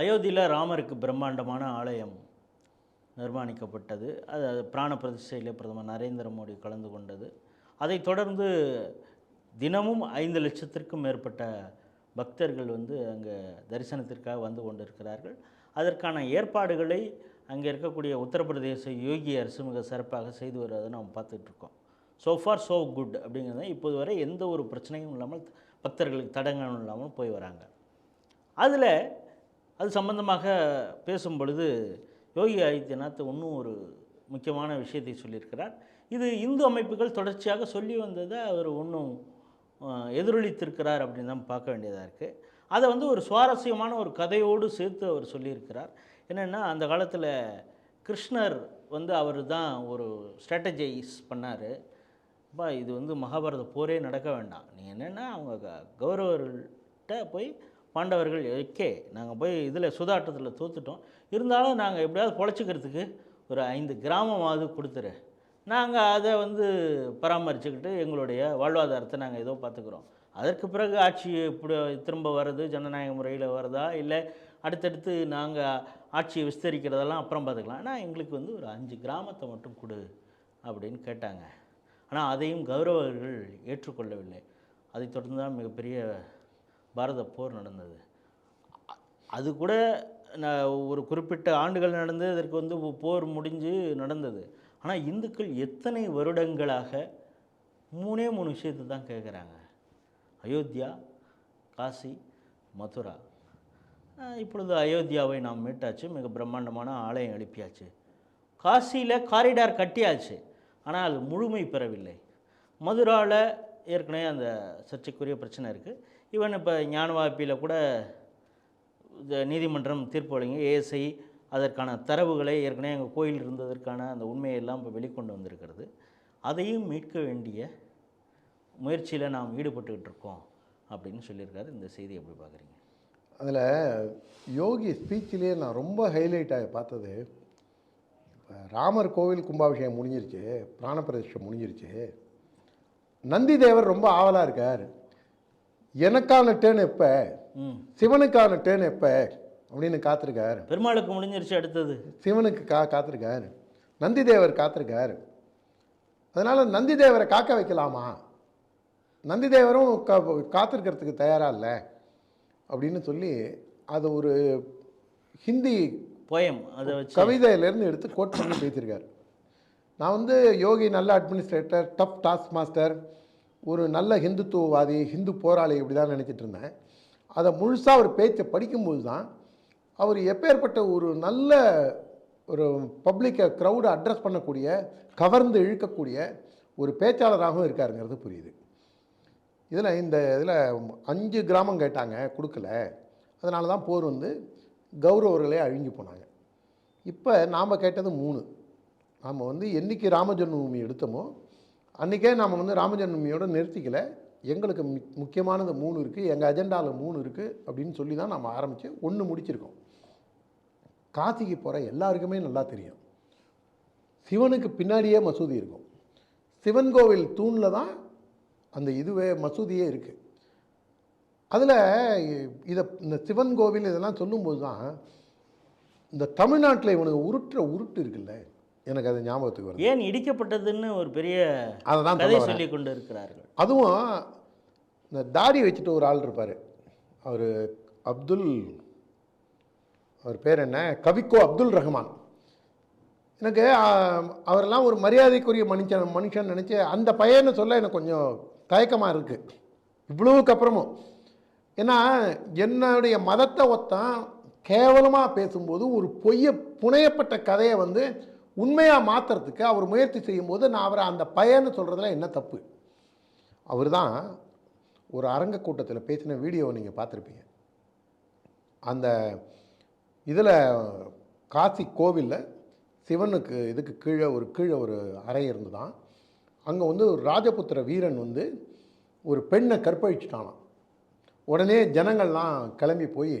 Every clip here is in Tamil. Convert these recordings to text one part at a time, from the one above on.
அயோத்தியில் ராமருக்கு பிரம்மாண்டமான ஆலயம் நிர்மாணிக்கப்பட்டது. அது அது பிராண பிரதிஷ்டையில் பிரதமர் நரேந்திர மோடி கலந்து கொண்டது. அதைத் தொடர்ந்து தினமும் ஐந்து லட்சத்திற்கும் மேற்பட்ட பக்தர்கள் வந்து அங்கே தரிசனத்திற்காக வந்து கொண்டிருக்கிறார்கள். அதற்கான ஏற்பாடுகளை அங்கே இருக்கக்கூடிய உத்தரப்பிரதேச யோகி அரசு மிக சிறப்பாக செய்து வருவதை நாம் பார்த்துட்ருக்கோம். ஸோ ஃபார் ஸோ குட் அப்படிங்கிறது இப்போது வரை எந்த ஒரு பிரச்சனையும் இல்லாமல் பக்தர்களுக்கு தடங்களும் இல்லாமல் போய் வராங்க. அதில் அது சம்பந்தமாக பேசும் பொழுது யோகி ஆதித்யநாத் இன்னும் ஒரு முக்கியமான விஷயத்தை சொல்லியிருக்கிறார். இது இந்து அமைப்புகள் தொடர்ச்சியாக சொல்லி வந்ததை அவர் இன்னும் எதிரொலித்திருக்கிறார் அப்படின்னு தான் பார்க்க வேண்டியதாக இருக்குது அதை வந்து ஒரு சுவாரஸ்யமான ஒரு கதையோடு சேர்த்து அவர் சொல்லியிருக்கிறார். என்னென்னா அந்த காலத்தில் கிருஷ்ணர் வந்து அவர் தான் ஒரு ஸ்ட்ராட்டஜைஸ் பண்ணார். அப்பா இது வந்து மகாபாரத போரே நடக்க வேண்டாம். நீ என்னென்னா அவங்க க- கௌரவர்கள்ட்ட போய் பாண்டவர்கள் ஓகே நாங்கள் போய் இதில் சுதாட்டத்தில் தோத்துட்டோம். இருந்தாலும் நாங்கள் எப்படியாவது பொழைச்சிக்கிறதுக்கு ஒரு ஐந்து கிராமமாவது கொடுத்துரு. நாங்கள் அதை வந்து பராமரிச்சுக்கிட்டு எங்களுடைய வாழ்வாதாரத்தை நாங்கள் ஏதோ பார்த்துக்குறோம் அதற்கு பிறகு ஆட்சி இப்படி திரும்ப வர்றது ஜனநாயக முறையில் வருதா? இல்லை அடுத்தடுத்து நாங்கள் ஆட்சியை விஸ்தரிக்கிறதெல்லாம் அப்புறம் பார்த்துக்கலாம் ஆனால் எங்களுக்கு வந்து ஒரு அஞ்சு கிராமத்தை மட்டும் கொடு அப்படின்னு கேட்டாங்க. ஆனால் அதையும் கௌரவர்கள் ஏற்றுக்கொள்ளவில்லை. அதைத் தொடர்ந்து தான் மிகப்பெரிய பாரத போர் நடந்தது. அது கூட ஒரு குறிப்பிட்ட ஆண்டுகள் நடந்து அதற்கு வந்து போர் முடிஞ்சு நடந்தது. ஆனால் இந்துக்கள் எத்தனை வருடங்களாக மூணே மூணு விஷயத்தை தான் கேட்குறாங்க அயோத்தியா காசி மதுரா. இப்பொழுது அயோத்தியாவை நாம் மீட்டாச்சு. மிக பிரம்மாண்டமான ஆலயம் எழுப்பியாச்சு. காசியில் காரிடார் கட்டியாச்சு. ஆனால் அது முழுமை பெறவில்லை. மதுராவில் ஏற்கனவே அந்த சர்ச்சைக்குரிய பிரச்சனை இருக்குது ஈவன் இப்போ ஞானவாப்பியில் கூட இந்த நீதிமன்றம் தீர்ப்பு வழங்கி ஏஎஸ்ஐ அதற்கான தரவுகளை ஏற்கனவே எங்கள் கோயில் இருந்ததற்கான அந்த உண்மையெல்லாம் இப்போ வெளிக்கொண்டு வந்திருக்கிறது. அதையும் மீட்க வேண்டிய முயற்சியில் நாம் ஈடுபட்டுக்கிட்டு இருக்கோம் அப்படின்னு சொல்லியிருக்காரு. இந்த செய்தி எப்படி பார்க்குறீங்க அதில் யோகி ஸ்பீச்சிலே நான் ரொம்ப ஹைலைட் ஆகி பார்த்தது. இப்போ ராமர் கோவில் கும்பாபிஷேகம் முடிஞ்சிருச்சு பிராணப்பிரதிஷ்டம் முடிஞ்சிருச்சு. நந்தி தேவர் ரொம்ப ஆவலாக இருக்கார். எனக்கான டேர்ன் எப்போ? சிவனுக்கான டேர்ன் எப்போ? அப்படின்னு காத்திருக்கார். பெருமாளுக்கு முடிஞ்சிருச்சு அடுத்தது. சிவனுக்கு கா காத்திருக்கார். நந்தி தேவர் காத்திருக்கார். அதனால் நந்தி தேவரை காக்க வைக்கலாமா? நந்தி தேவரும் கா காத்திருக்கிறதுக்கு தயாராக இல்லை? அப்படின்னு சொல்லி அது ஒரு ஹிந்தி போயம் அதை வச்சு. கவிதையிலேருந்து எடுத்து கோட் பண்ணி பேசியிருக்காரு. நான் வந்து யோகி நல்ல அட்மினிஸ்ட்ரேட்டர் டஃப் டாஸ்க் மாஸ்டர் ஒரு நல்ல ஹிந்துத்துவவாதி ஹிந்து போராளி இப்படி தான் நினச்சிட்டு இருந்தேன். அதை முழுசாக அவர் பேச்சை படிக்கும்போது தான் அவர் எப்பேற்பட்ட ஒரு நல்ல ஒரு பப்ளிக்கை க்ரௌடை அட்ரஸ் பண்ணக்கூடிய கவர்ந்து இழுக்கக்கூடிய ஒரு பேச்சாளராகவும் இருக்காருங்கிறது புரியுது. இதில் இந்த இதில் அஞ்சு கிராமம் கேட்டாங்க கொடுக்கல. அதனால தான் போர் வந்து கௌரவர்களே அழிஞ்சு போனாங்க. இப்போ நாம் கேட்டது மூணு. நாம் வந்து என்னைக்கு ராமஜன்மபூமி எடுத்தோமோ அன்றைக்கே நாம் வந்து ராமஜன்மபூமியோட நிறுத்திக்கல. எங்களுக்கு முக்கியமானது மூணு இருக்குது எங்கள் அஜெண்டாவில் மூணு இருக்குது அப்படின்னு சொல்லி தான் நம்ம ஆரம்பித்து ஒன்று முடிச்சிருக்கோம். காசிக்கு போகிற எல்லாருக்குமே நல்லா தெரியும். சிவனுக்கு பின்னாடியே மசூதி இருக்கும். சிவன் கோவில் தூணில் தான் அந்த இதுவே மசூதியே இருக்குது அதில் இதை இந்த சிவன் கோவில் இதெல்லாம் சொல்லும்போது தான் இந்த தமிழ்நாட்டில் இவனுக்கு உருட்டுற உருட்டு இருக்குல்ல. எனக்கு அது ஞாபகத்துக்கு வருது. ஏன் இடிக்கப்பட்டதுன்னு ஒரு பெரிய அதை தான் கதை சொல்ல கொண்டு இருக்கிறார்கள் அதுவும் இந்த தாடி வச்சுட்டு ஒரு ஆள் இருப்பார். அவர் அப்துல் அவர் பேர் என்ன? கவிக்கோ அப்துல் ரஹ்மான். எனக்கு அவரெல்லாம் ஒரு மரியாதைக்குரிய மனுஷன் மனுஷன் நினச்சி அந்த பையனை சொல்ல எனக்கு கொஞ்சம் தயக்கமாக இருக்குது இவ்வளவுக்கு அப்புறமும். ஏன்னா என்னுடைய மதத்தை ஒத்தான் கேவலமாக பேசும்போது ஒரு பொய்ய புனையப்பட்ட கதையை வந்து உண்மையாக மாற்றுறதுக்கு அவர் முயற்சி செய்யும்போது நான் அவரை அந்த பயன்னு சொல்கிறதுல என்ன தப்பு? அவர் தான் ஒரு அரங்க கூட்டத்தில் பேசின வீடியோவை நீங்கள் பார்த்துருப்பீங்க. அந்த இதில் காசி கோவிலில் சிவனுக்கு இதுக்கு கீழே ஒரு கீழே ஒரு அறை இருந்து தான் அங்கே வந்து ஒரு ராஜபுத்திர வீரன் வந்து ஒரு பெண்ணை கற்பழிச்சிட்டானான் உடனே ஜனங்கள்லாம் கிளம்பி போய்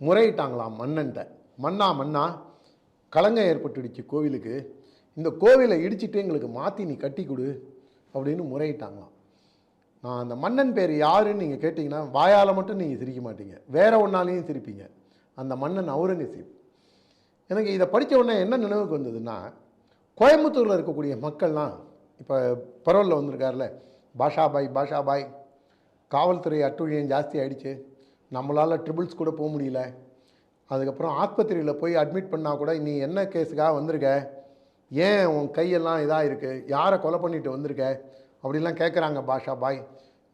முறையிட்டாங்களாம் மன்னன்ட்ட. மன்னா மன்னா கலங்கம் ஏற்பட்டுடுச்சு கோவிலுக்கு. இந்த கோவிலை இடிச்சிட்டு எங்களுக்கு மாற்றி நீ கட்டி கொடு அப்படின்னு முறையிட்டாங்களாம். நான் அந்த மன்னன் பேர் யாருன்னு நீங்கள் கேட்டிங்கன்னா வாயால் மட்டும் நீங்கள் சிரிக்க மாட்டீங்க. வேற ஒன்றாலையும் சிரிப்பீங்க. அந்த மன்னன் அவுரங்கசீப். எனக்கு இதை படித்த உடனே என்ன நினைவுக்கு வந்ததுன்னா கோயம்புத்தூரில் இருக்கக்கூடிய மக்கள்லாம் இப்போ பரவலில் வந்திருக்கார்ல பாஷாபாய் பாஷாபாய் காவல்துறை அட்டுழியம் ஜாஸ்தி ஆகிடுச்சு நம்மளால் ட்ரிபிள்ஸ் கூட போக முடியல. அதுக்கப்புறம் ஆஸ்பத்திரியில் போய் அட்மிட் பண்ணால் கூட நீ என்ன கேஸுக்காக வந்திருக்க? ஏன் உன் கையெல்லாம் இதாக இருக்குது யாரை கொலை பண்ணிட்டு வந்திருக்க? அப்படிலாம் கேட்குறாங்க பாஷா பாய்.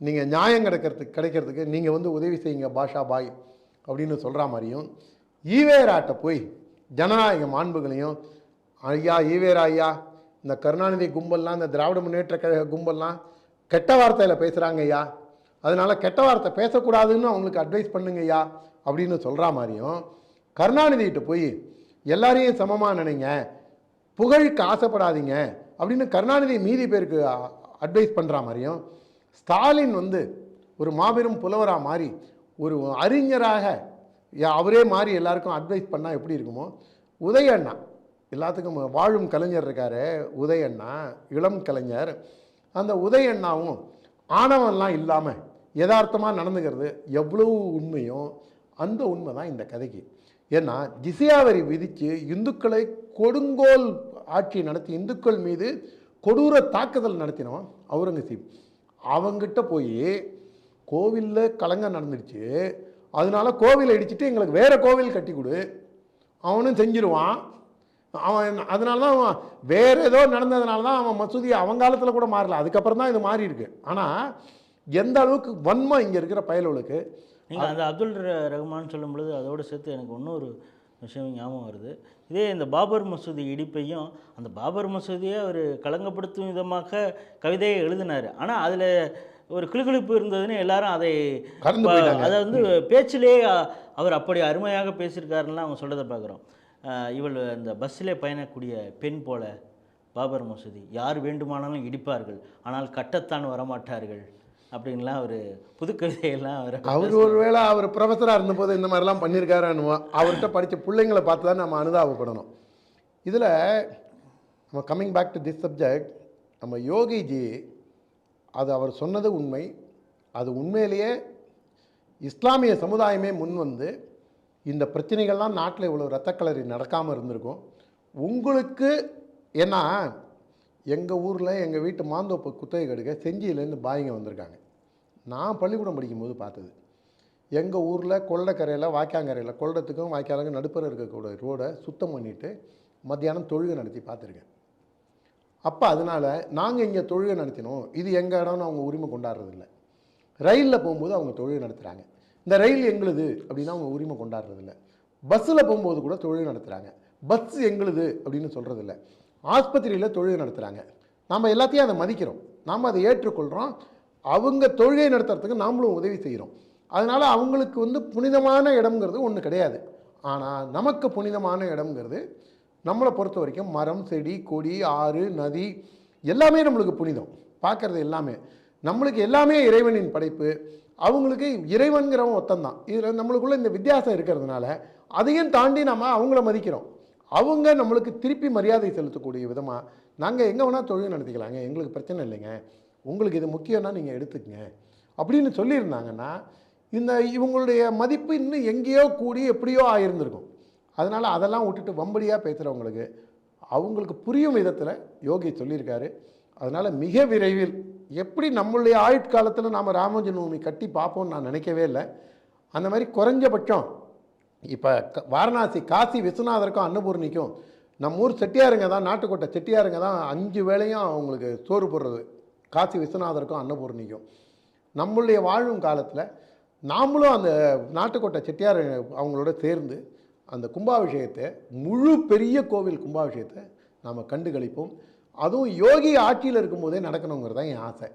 நீங்கள் நியாயம் கிடைக்கிறதுக்கு கிடைக்கிறதுக்கு நீங்கள் வந்து உதவி செய்யுங்க பாஷா பாய். அப்படின்னு சொல்கிற மாதிரியும் ஈவேராட்ட போய் ஜனநாயக மாண்புகளையும் ஐயா ஈவேரா ஐயா இந்த கருணாநிதி கும்பல்லாம் இந்த திராவிட முன்னேற்ற கழக கும்பல்லாம் கெட்ட வார்த்தையில் பேசுகிறாங்க ஐயா. அதனால கெட்ட வார்த்தை பேசக்கூடாதுன்னு அவங்களுக்கு அட்வைஸ் பண்ணுங்க ஐயா. அப்படின்னு சொல்கிற மாதிரியும் கருணாநிதிகிட்ட போய் எல்லாரையும் சமமாக நினைங்க. புகழுக்கு ஆசைப்படாதீங்க. அப்படின்னு கருணாநிதி மீதி பேருக்கு அட்வைஸ் பண்ணுற மாதிரியும் ஸ்டாலின் வந்து ஒரு மாபெரும் புலவராக மாறி ஒரு அறிஞராக யா- அவரே மாறி எல்லாருக்கும் அட்வைஸ் பண்ணால் எப்படி இருக்குமோ உதய அண்ணா எல்லாத்துக்கும் வாழும் கலைஞர் இருக்காரு உதய அண்ணா இளம் கலைஞர் அந்த உதய அண்ணாவும் ஆணவம்லாம் இல்லாமல் யதார்த்தமாக நடந்துக்கிறது எவ்வளவு உண்மையும் அந்த உண்மை தான் இந்த கதைக்கு. ஏன்னா ஜிசியா வரி விதித்து இந்துக்களை கொடுங்கோல் ஆட்சி நடத்தி இந்துக்கள் மீது கொடூர தாக்குதல் நடத்தினோம் அவுரங்கசீப். அவங்கிட்ட போய் கோவிலில் கலங்கம் நடந்துடுச்சு. அதனால கோவிலை இடிச்சிட்டு எங்களுக்கு வேறு கோவில் கட்டி கொடு. அவனும் செஞ்சிருவான். அவன் அதனால தான் அவன் வேறு ஏதோ நடந்ததுனால தான் அவன் மசூதி அவன் காலத்தில் கூட மாறல. அதுக்கப்புறம் தான் இது மாறி இருக்கு ஆனால் எந்த அளவுக்கு வன்மம் இங்கே இருக்கிற பயலுகளுக்கு நீங்கள் அந்த அப்துல் ரஹ்மான் சொல்லும் பொழுது அதோடு சேர்த்து எனக்கு இன்னொரு விஷயம் ஞாபகம் வருது. இதே இந்த பாபர் மசூதி இடிப்பையும் அந்த பாபர் மசூதியை அவர் கலங்கப்படுத்தும் விதமாக கவிதையை எழுதினார். ஆனால் அதில் ஒரு கிளுகிளுப்பு இருந்ததுன்னு எல்லாரும் அதை. அதை வந்து பேச்சிலே அ- அவர் அப்படி அருமையாக பேசியிருக்காருன்னா அவங்க சொல்கிறத பார்க்குறோம். இவள் இந்த பஸ்ஸிலே பயணக்கூடிய பெண் போல பாபர் மசூதி. யார் வேண்டுமானாலும் இடிப்பார்கள் ஆனால் கட்டத்தான் வரமாட்டார்கள். அப்படின்லாம் அவர் புதுக்கவிதையெல்லாம் அவர் அவர் ஒருவேளை அவர் ப்ரொஃபஸராக இருந்தபோது இந்த மாதிரிலாம் பண்ணியிருக்காருன்னு அவர்கிட்ட படித்த பிள்ளைங்களை பார்த்து தான் நம்ம அனுதாபப்படணும். இதில் நம்ம coming back to this subject நம்ம யோகிஜி அது அவர் சொன்னது உண்மை. அது உண்மையிலேயே இஸ்லாமிய சமுதாயமே முன் வந்து இந்த பிரச்சனைகள்லாம் நாட்டில் இவ்வளோ ரத்தக்களறி நடக்காமல் இருந்திருக்கும். உங்களுக்கு ஏன்னா எங்கள் ஊரில் எங்கள் வீட்டு மாந்தோப்பு குத்தகை கெடுக்க செஞ்சியிலேருந்து பாய்ங்க வந்திருக்காங்க. நான் பள்ளிக்கூடம் படிக்கும்போது பார்த்தது. எங்கள் ஊரில் கொள்ளக்கரையில் வாய்க்காங்கரையில் கொள்ளத்துக்கும் வாய்க்காலுக்கும் நடுப்புற இருக்கக்கூடிய ரோடை சுத்தம் பண்ணிவிட்டு மத்தியானம் தொழுகை நடத்தி பார்த்துருக்கேன். அப்போ அதனால் நாங்கள் இங்கே தொழுகை நடத்தினோம். இது எங்கள் இடம்னு அவங்க உரிமை கொண்டாடுறதில்ல. ரயிலில் போகும்போது அவங்க தொழுகை நடத்துகிறாங்க இந்த ரயில் எங்களுது அப்படின்னா அவங்க உரிமை கொண்டாடுறதில்ல. பஸ்ஸில் போகும்போது கூட தொழுகை நடத்துகிறாங்க பஸ் எங்களுது அப்படின்னு சொல்கிறதில்ல ஆஸ்பத்திரியில் தொழுகை நடத்துகிறாங்க நம்ம எல்லாத்தையும் அதை மதிக்கிறோம். நாம் அதை ஏற்றுக்கொள்கிறோம் அவங்க தொழுகை நடத்துறதுக்கு நாமளும் உதவி செய்கிறோம் அதனால் அவங்களுக்கு வந்து புனிதமான இடம்ங்கிறது ஒன்று கிடையாது. ஆனால் நமக்கு புனிதமான இடம்ங்கிறது நம்மளை பொறுத்த வரைக்கும் மரம் செடி கொடி ஆறு நதி எல்லாமே நம்மளுக்கு புனிதம். பார்க்குறது எல்லாமே. நம்மளுக்கு எல்லாமே இறைவனின் படைப்பு. அவங்களுக்கு இறைவன்கிறவன் ஒத்தந்தான். இதில் நம்மளுக்குள்ளே இந்த வித்தியாசம் இருக்கிறதுனால அதையும் தாண்டி நம்ம அவங்கள மதிக்கிறோம். அவங்க நம்மளுக்கு திருப்பி மரியாதை செலுத்தக்கூடிய விதமாக நாங்கள் எங்கே வேணால் தொழில் நடத்திக்கலாங்க எங்களுக்கு பிரச்சனை இல்லைங்க உங்களுக்கு இது முக்கியம்னா நீங்கள் எடுத்துக்கங்க அப்படின்னு சொல்லியிருந்தாங்கன்னா இந்த இவங்களுடைய மதிப்பு இன்னும் எங்கேயோ கூடி எப்படியோ ஆயிருந்திருக்கும். அதனால் அதெல்லாம் விட்டுட்டு வம்படியாக பேசுகிறவங்களுக்கு அவங்களுக்கு புரியும் விதத்தில் யோகி சொல்லியிருக்காரு. அதனால் மிக விரைவில் எப்படி நம்மளுடைய ஆயுட்காலத்தில் நாம் ராமஜன்மூமி கட்டி பார்ப்போம்னு நான் நினைக்கவே இல்லை. அந்த மாதிரி குறைஞ்சபட்சம் இப்போ க- வாரணாசி காசி விஸ்வநாதருக்கும் அன்னபூர்ணிக்கும் நம்ம ஊர் செட்டியாருங்க தான் நாட்டுக்கோட்டை செட்டியாருங்க தான் அஞ்சு வேளையும் அவங்களுக்கு சோறு போடுறது. காசி விஸ்வநாதருக்கும் அன்னபூர்ணிக்கும். நம்மளுடைய வாழும் காலத்தில் நாமளும் அந்த நாட்டுக்கோட்டை செட்டியார் அவங்களோட சேர்ந்து அந்த கும்பாபிஷேகத்தை முழு பெரிய கோவில் கும்பாபிஷேகத்தை நாம் கண்டுகளிப்போம். அதுவும் யோகி ஆட்சியில் இருக்கும்போதே நடக்கணுங்கிறது தான் என் ஆசை.